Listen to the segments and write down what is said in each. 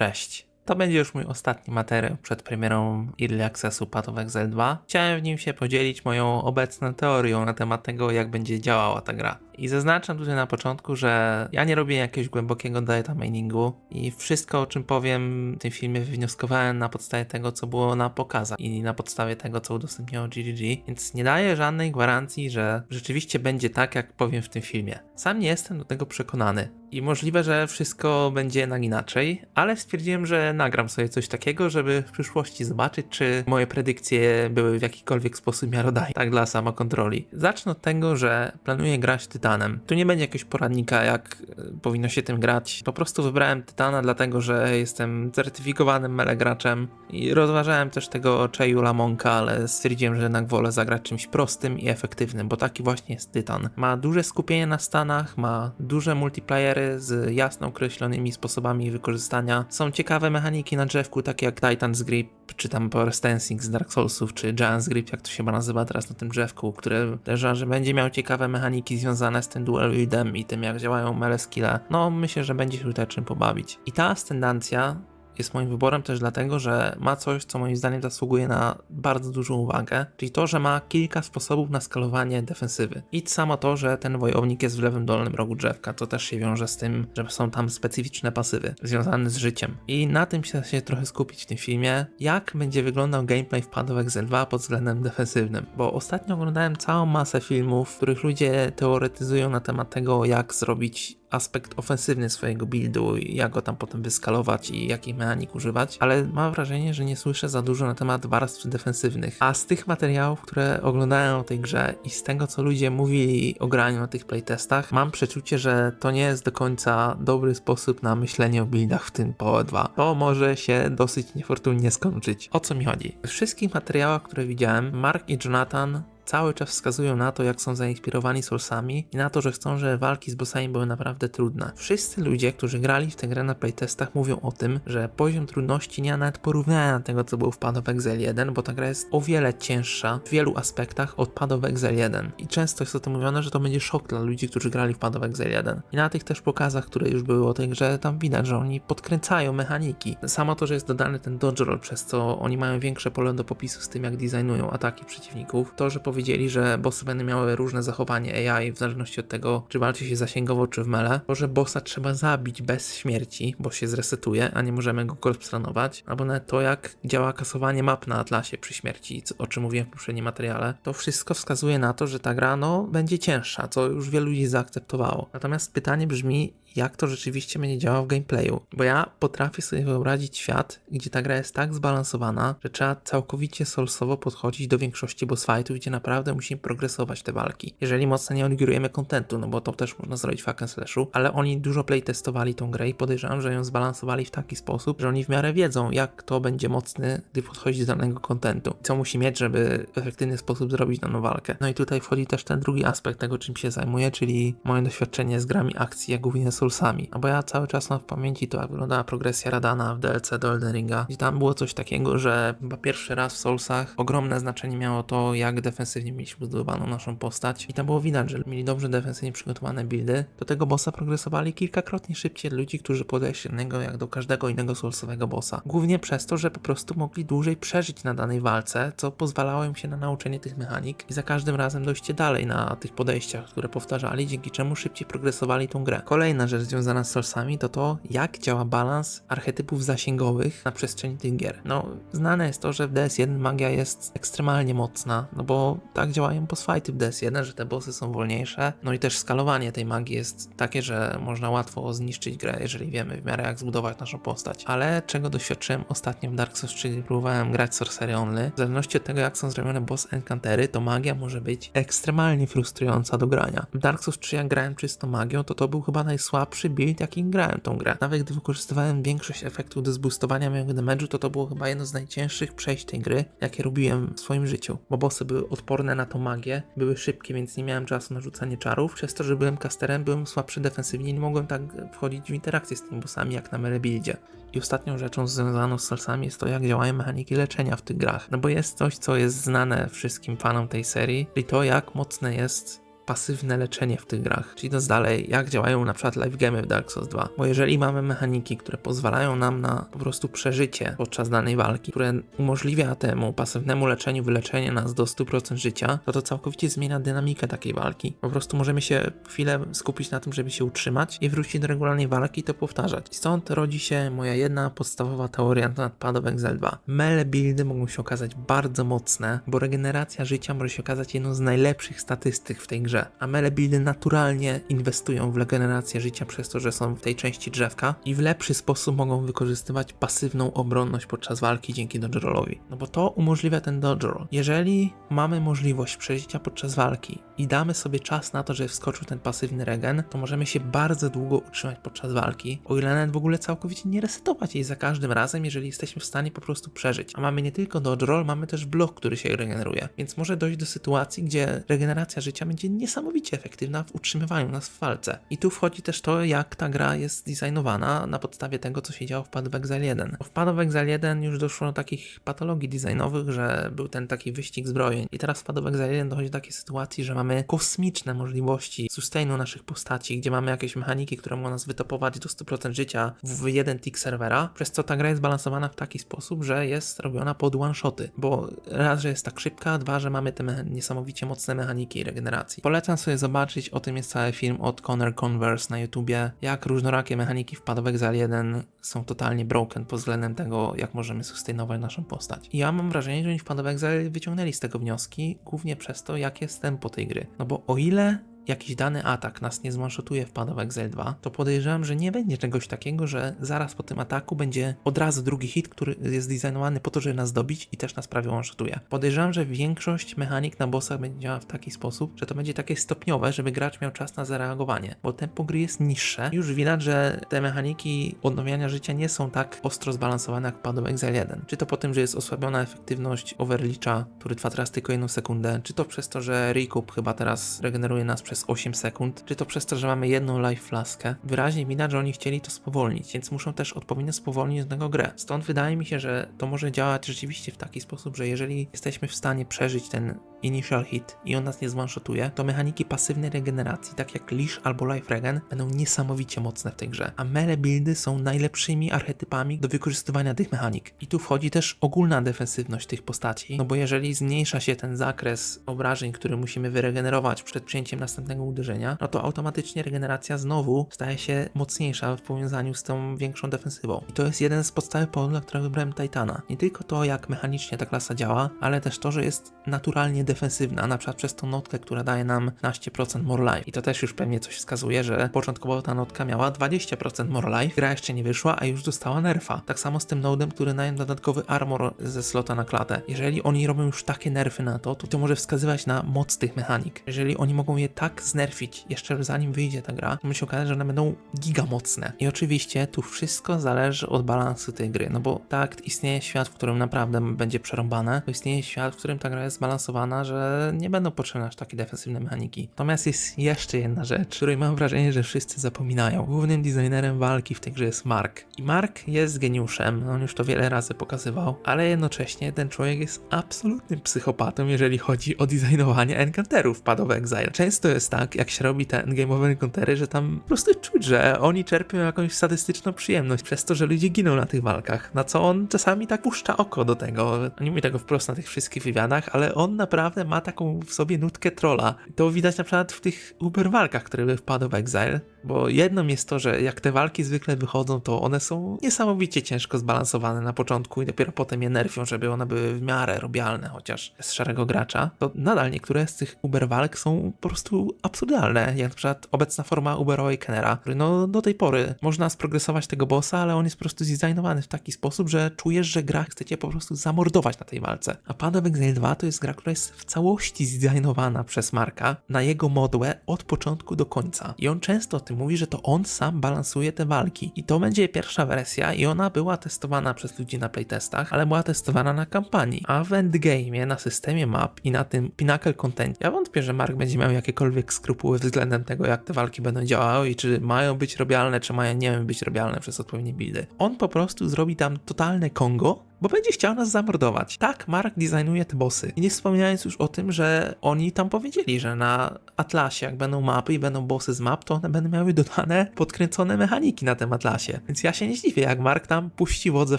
Cześć. To będzie już mój ostatni materiał przed premierą Early Accessu Path of Exile 2. Chciałem w nim się podzielić moją obecną teorią na temat tego, jak będzie działała ta gra. I zaznaczam tutaj na początku, że ja nie robię jakiegoś głębokiego data miningu i wszystko, o czym powiem w tym filmie, wywnioskowałem na podstawie tego, co było na pokazach i na podstawie tego, co udostępniało GGG, więc nie daję żadnej gwarancji, że rzeczywiście będzie tak, jak powiem w tym filmie. Sam nie jestem do tego przekonany. I możliwe, że wszystko będzie jednak inaczej, ale stwierdziłem, że nagram sobie coś takiego, żeby w przyszłości zobaczyć, czy moje predykcje były w jakikolwiek sposób miarodajne, tak dla samokontroli. Zacznę od tego, że planuję grać Tytanem. Tu nie będzie jakiegoś poradnika, jak e, powinno się tym grać. Po prostu wybrałem Tytana, dlatego że jestem certyfikowanym melegraczem i rozważałem też tego Cheyu Lamonka, ale stwierdziłem, że jednak wolę zagrać czymś prostym i efektywnym, bo taki właśnie jest Tytan. Ma duże skupienie na stanach, ma duże multiplayery z jasno określonymi sposobami wykorzystania. Są ciekawe mechaniki na drzewku, takie jak Titan's Grip, czy tam Power Stancing z Dark Soulsów, czy Giant's Grip, jak to się chyba nazywa teraz na tym drzewku, które też, że będzie miał ciekawe mechaniki związane z tym dual wieldem i tym, jak działają melee skille. No, myślę, że będzie się tutaj czym pobawić. I ta ascendancja jest moim wyborem też dlatego, że ma coś, co moim zdaniem zasługuje na bardzo dużą uwagę, czyli to, że ma kilka sposobów na skalowanie defensywy. I samo to, że ten wojownik jest w lewym dolnym rogu drzewka, to też się wiąże z tym, że są tam specyficzne pasywy związane z życiem. I na tym się, się trochę skupić w tym filmie, jak będzie wyglądał gameplay w Path of Exile 2 pod względem defensywnym. Bo ostatnio oglądałem całą masę filmów, w których ludzie teoretyzują na temat tego, jak zrobić aspekt ofensywny swojego buildu, jak go tam potem wyskalować i jakich mechanik używać, ale mam wrażenie, że nie słyszę za dużo na temat warstw defensywnych. A z tych materiałów, które oglądałem o tej grze i z tego, co ludzie mówili o graniu na tych playtestach, mam przeczucie, że to nie jest do końca dobry sposób na myślenie o buildach w tym PoE 2. To może się dosyć niefortunnie skończyć. O co mi chodzi? W wszystkich materiałach, które widziałem, Mark i Jonathan cały czas wskazują na to, jak są zainspirowani Soulsami i na to, że chcą, żeby walki z bossami były naprawdę trudne. Wszyscy ludzie, którzy grali w tę grę na playtestach mówią o tym, że poziom trudności nie ma nawet porównania tego, co było w Path of Exile 1, bo ta gra jest o wiele cięższa w wielu aspektach od Path of Exile 1. I często jest o tym mówione, że to będzie szok dla ludzi, którzy grali w Path of Exile 1. I na tych też pokazach, które już były o tej grze, tam widać, że oni podkręcają mechaniki. Samo to, że jest dodany ten dodge roll, przez co oni mają większe pole do popisu z tym, jak designują ataki przeciwników, to, że powiedzieli, że bossy będą miały różne zachowanie AI w zależności od tego, czy walczy się zasięgowo, czy w mele. Że bossa trzeba zabić bez śmierci, bo się zresetuje, a nie możemy go kolpstranować. Albo nawet to, jak działa kasowanie map na Atlasie przy śmierci, o czym mówiłem w poprzednim materiale. To wszystko wskazuje na to, że ta gra no, będzie cięższa, co już wielu ludzi zaakceptowało. Natomiast pytanie brzmi, jak to rzeczywiście będzie działało w gameplayu. Bo ja potrafię sobie wyobrazić świat, gdzie ta gra jest tak zbalansowana, że trzeba całkowicie soulsowo podchodzić do większości boss fightów, gdzie naprawdę musimy progresować te walki. Jeżeli mocno nie odgórujemy kontentu, no bo to też można zrobić w hack and slashu, ale oni dużo playtestowali tą grę i podejrzewam, że ją zbalansowali w taki sposób, że oni w miarę wiedzą, jak to będzie mocny, gdy podchodzi do danego kontentu. Co musi mieć, żeby w efektywny sposób zrobić daną walkę. No i tutaj wchodzi też ten drugi aspekt tego, czym się zajmuję, czyli moje doświadczenie z grami akcji, jak głównie Soulsami. No bo ja cały czas mam w pamięci to, jak wyglądała progresja Radana w DLC do Elden Ringa, gdzie tam było coś takiego, że chyba pierwszy raz w Soulsach ogromne znaczenie miało to, jak defensywnie mieliśmy zbudowaną naszą postać i tam było widać, że mieli dobrze defensywnie przygotowane buildy, do tego bossa progresowali kilkakrotnie szybciej ludzi, którzy podeszli do niego jak do każdego innego Soulsowego bossa. Głównie przez to, że po prostu mogli dłużej przeżyć na danej walce, co pozwalało im się na nauczenie tych mechanik i za każdym razem dojście dalej na tych podejściach, które powtarzali, dzięki czemu szybciej progresowali tą grę. Kolejna rzecz związana z Soulsami to to, jak działa balans archetypów zasięgowych na przestrzeni tych gier. No, znane jest to, że w DS1 magia jest ekstremalnie mocna, no bo tak działają boss fighty w DS1, że te bossy są wolniejsze, no i też skalowanie tej magii jest takie, że można łatwo zniszczyć grę, jeżeli wiemy w miarę jak zbudować naszą postać. Ale czego doświadczyłem ostatnio w Dark Souls 3, gdy próbowałem grać Sorcery Only, w zależności od tego jak są zrobione boss encantery, to magia może być ekstremalnie frustrująca do grania. W Dark Souls 3 jak grałem czysto magią, to to był chyba najsłabszy build, jaki grałem tą grę. Nawet gdy wykorzystywałem większość efektów do zboostowania mojego damage'u, to to było chyba jedno z najcięższych przejść tej gry, jakie robiłem w swoim życiu. Bo bossy były odporne na tą magię, były szybkie, więc nie miałem czasu na rzucanie czarów. Przez to, że byłem casterem, byłem słabszy defensywnie i nie mogłem tak wchodzić w interakcję z tymi bossami jak na melebuildzie. I ostatnią rzeczą związaną z salsami jest to, jak działają mechaniki leczenia w tych grach. No bo jest coś, co jest znane wszystkim fanom tej serii, czyli to, jak mocne jest pasywne leczenie w tych grach. Czyli to dalej, jak działają na przykład live game w Dark Souls 2. Bo jeżeli mamy mechaniki, które pozwalają nam na po prostu przeżycie podczas danej walki, które umożliwia temu pasywnemu leczeniu wyleczenie nas do 100% życia, to to całkowicie zmienia dynamikę takiej walki. Po prostu możemy się chwilę skupić na tym, żeby się utrzymać i wrócić do regularnej walki i to powtarzać. I stąd rodzi się moja jedna podstawowa teoria na of Exile 2. Mele buildy mogą się okazać bardzo mocne, bo regeneracja życia może się okazać jedną z najlepszych statystyk w tej grze. A mele buildy naturalnie inwestują w regenerację życia przez to, że są w tej części drzewka i w lepszy sposób mogą wykorzystywać pasywną obronność podczas walki dzięki dodge rollowi. No bo to umożliwia ten dodge roll. Jeżeli mamy możliwość przeżycia podczas walki i damy sobie czas na to, żeby wskoczył ten pasywny regen, to możemy się bardzo długo utrzymać podczas walki, o ile nawet w ogóle całkowicie nie resetować jej za każdym razem, jeżeli jesteśmy w stanie po prostu przeżyć. A mamy nie tylko dodge roll, mamy też blok, który się regeneruje. Więc może dojść do sytuacji, gdzie regeneracja życia będzie niesamowicie efektywna w utrzymywaniu nas w walce. I tu wchodzi też to, jak ta gra jest designowana na podstawie tego, co się działo w Path of Exile 1. Bo w Path of Exile 1 już doszło do takich patologii designowych, że był ten taki wyścig zbrojeń. I teraz w Path of Exile 1 dochodzi do takiej sytuacji, że mamy kosmiczne możliwości sustainu naszych postaci, gdzie mamy jakieś mechaniki, które mogą nas wytopować do 100% życia w jeden tick serwera, przez co ta gra jest balansowana w taki sposób, że jest robiona pod one-shoty, bo raz, że jest tak szybka, dwa, że mamy te niesamowicie mocne mechaniki regeneracji. Polecam sobie zobaczyć, o tym jest cały film od Connor Converse na YouTubie, jak różnorakie mechaniki w Path of Exile 1 są totalnie broken pod względem tego, jak możemy sustainować naszą postać. I ja mam wrażenie, że oni w Exile wyciągnęli z tego wnioski, głównie przez to, jak jest tempo tej gry. No bo o ile jakiś dany atak nas nie zmanszotuje w Path of Exile 2, to podejrzewam, że nie będzie czegoś takiego, że zaraz po tym ataku będzie od razu drugi hit, który jest designowany po to, żeby nas dobić i też nas prawie one-shotuje. Podejrzewam, że większość mechanik na bossach będzie działała w taki sposób, że to będzie takie stopniowe, żeby gracz miał czas na zareagowanie, bo tempo gry jest niższe. Już widać, że te mechaniki odnowiania życia nie są tak ostro zbalansowane jak w of Exile 1. Czy to po tym, że jest osłabiona efektywność overlicza, który trwa teraz tylko jedną sekundę, czy to przez to, że Recoup chyba teraz regeneruje nas przez 8 sekund, czy to przez to, że mamy jedną life flaskę. Wyraźnie widać, że oni chcieli to spowolnić, więc muszą też odpowiednio spowolnić tego grę. Stąd wydaje mi się, że to może działać rzeczywiście w taki sposób, że jeżeli jesteśmy w stanie przeżyć ten initial hit i on nas nie zwanshotuje, to mechaniki pasywnej regeneracji, tak jak Leash albo Life Regen, będą niesamowicie mocne w tej grze. A melee buildy są najlepszymi archetypami do wykorzystywania tych mechanik. I tu wchodzi też ogólna defensywność tych postaci, no bo jeżeli zmniejsza się ten zakres obrażeń, który musimy wyregenerować przed przyjęciem następnego uderzenia, no to automatycznie regeneracja znowu staje się mocniejsza w powiązaniu z tą większą defensywą. I to jest jeden z podstawowych powodów, dla którego wybrałem Titana. Nie tylko to, jak mechanicznie ta klasa działa, ale też to, że jest naturalnie defensywna, na przykład przez tą notkę, która daje nam 15% more life. I to też już pewnie coś wskazuje, że początkowo ta notka miała 20% more life, gra jeszcze nie wyszła, a już dostała nerfa. Tak samo z tym nodem, który daje dodatkowy armor ze slota na klatę. Jeżeli oni robią już takie nerfy na to, to to może wskazywać na moc tych mechanik. Jeżeli oni mogą je tak znerfić, jeszcze zanim wyjdzie ta gra, może się okazać, że one będą giga mocne. I oczywiście tu wszystko zależy od balansu tej gry, no bo tak, istnieje świat, w którym naprawdę będzie przerąbane, to istnieje świat, w którym ta gra jest zbalansowana, że nie będą potrzebne aż takie defensywne mechaniki. Natomiast jest jeszcze jedna rzecz, której mam wrażenie, że wszyscy zapominają. Głównym designerem walki w tej grze jest Mark. I Mark jest geniuszem, on już to wiele razy pokazywał, ale jednocześnie ten człowiek jest absolutnym psychopatą, jeżeli chodzi o designowanie encounterów of Exile. Często jest tak, jak się robi te endgame'owe encountery, że tam po prostu czuć, że oni czerpią jakąś statystyczną przyjemność przez to, że ludzie giną na tych walkach, na co on czasami tak puszcza oko do tego. Nie mówi tego wprost na tych wszystkich wywiadach, ale on naprawdę ma taką w sobie nutkę trolla. To widać na przykład w tych uber walkach, które były w Path of Exile, bo jedną jest to, że jak te walki zwykle wychodzą, to one są niesamowicie ciężko zbalansowane na początku i dopiero potem je nerfią, żeby one były w miarę robialne, chociaż z szarego gracza, to nadal niektóre z tych uber walk są po prostu absurdalne, jak na przykład obecna forma Uberowej Kenera, no do tej pory można sprogresować tego bossa, ale on jest po prostu zdesignowany w taki sposób, że czujesz, że gra chcecie po prostu zamordować na tej walce. A Path of Exile 2 to jest gra, która jest w całości zdesignowana przez Marka na jego modłę od początku do końca. I on często o tym mówi, że to on sam balansuje te walki. I to będzie pierwsza wersja i ona była testowana przez ludzi na playtestach, ale była testowana na kampanii. A w endgame'ie, na systemie map i na tym Pinnacle Content, ja wątpię, że Mark będzie miał jakiekolwiek skrupuły względem tego, jak te walki będą działały i czy mają być robialne, czy mają nie być robialne przez odpowiednie buildy. On po prostu zrobi tam totalne Kongo bo będzie chciał nas zamordować. Tak, Mark designuje te bossy. I nie wspominając już o tym, że oni tam powiedzieli, że na Atlasie, jak będą mapy i będą bossy z map, to one będą miały dodane, podkręcone mechaniki na tym Atlasie. Więc ja się nie zdziwię, jak Mark tam puści wodze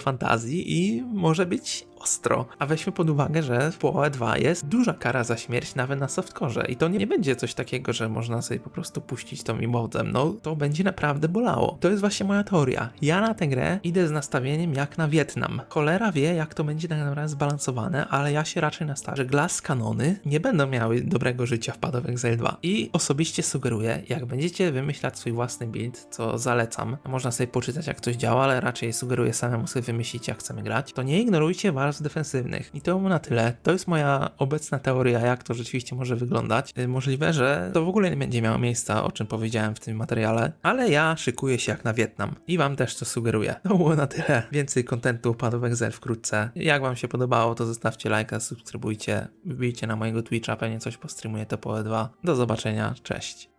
fantazji i może być ostro. A weźmy pod uwagę, że w PoE 2 jest duża kara za śmierć nawet na softcore i to nie będzie coś takiego, że można sobie po prostu puścić tą emotem. No, to będzie naprawdę bolało. To jest właśnie moja teoria. Ja na tę grę idę z nastawieniem jak na Wietnam. Cholera wie, jak to będzie tak naprawdę zbalansowane, ale ja się raczej nastawię, że Glass kanony nie będą miały dobrego życia w Path of Exile 2. I osobiście sugeruję, jak będziecie wymyślać swój własny build, co zalecam, można sobie poczytać jak coś działa, ale raczej sugeruję samemu sobie wymyślić jak chcemy grać, to nie ignorujcie warstw defensywnych. I to na tyle. To jest moja obecna teoria, jak to rzeczywiście może wyglądać. Y, Możliwe, że to w ogóle nie będzie miało miejsca, o czym powiedziałem w tym materiale, ale ja szykuję się jak na Wietnam i wam też to sugeruję. To było na tyle. Więcej kontentu Path of Exile wkrótce. Jak wam się podobało, to zostawcie lajka, subskrybujcie, wbijcie na mojego Twitcha, pewnie coś postreamuję to po 2. Do zobaczenia, cześć.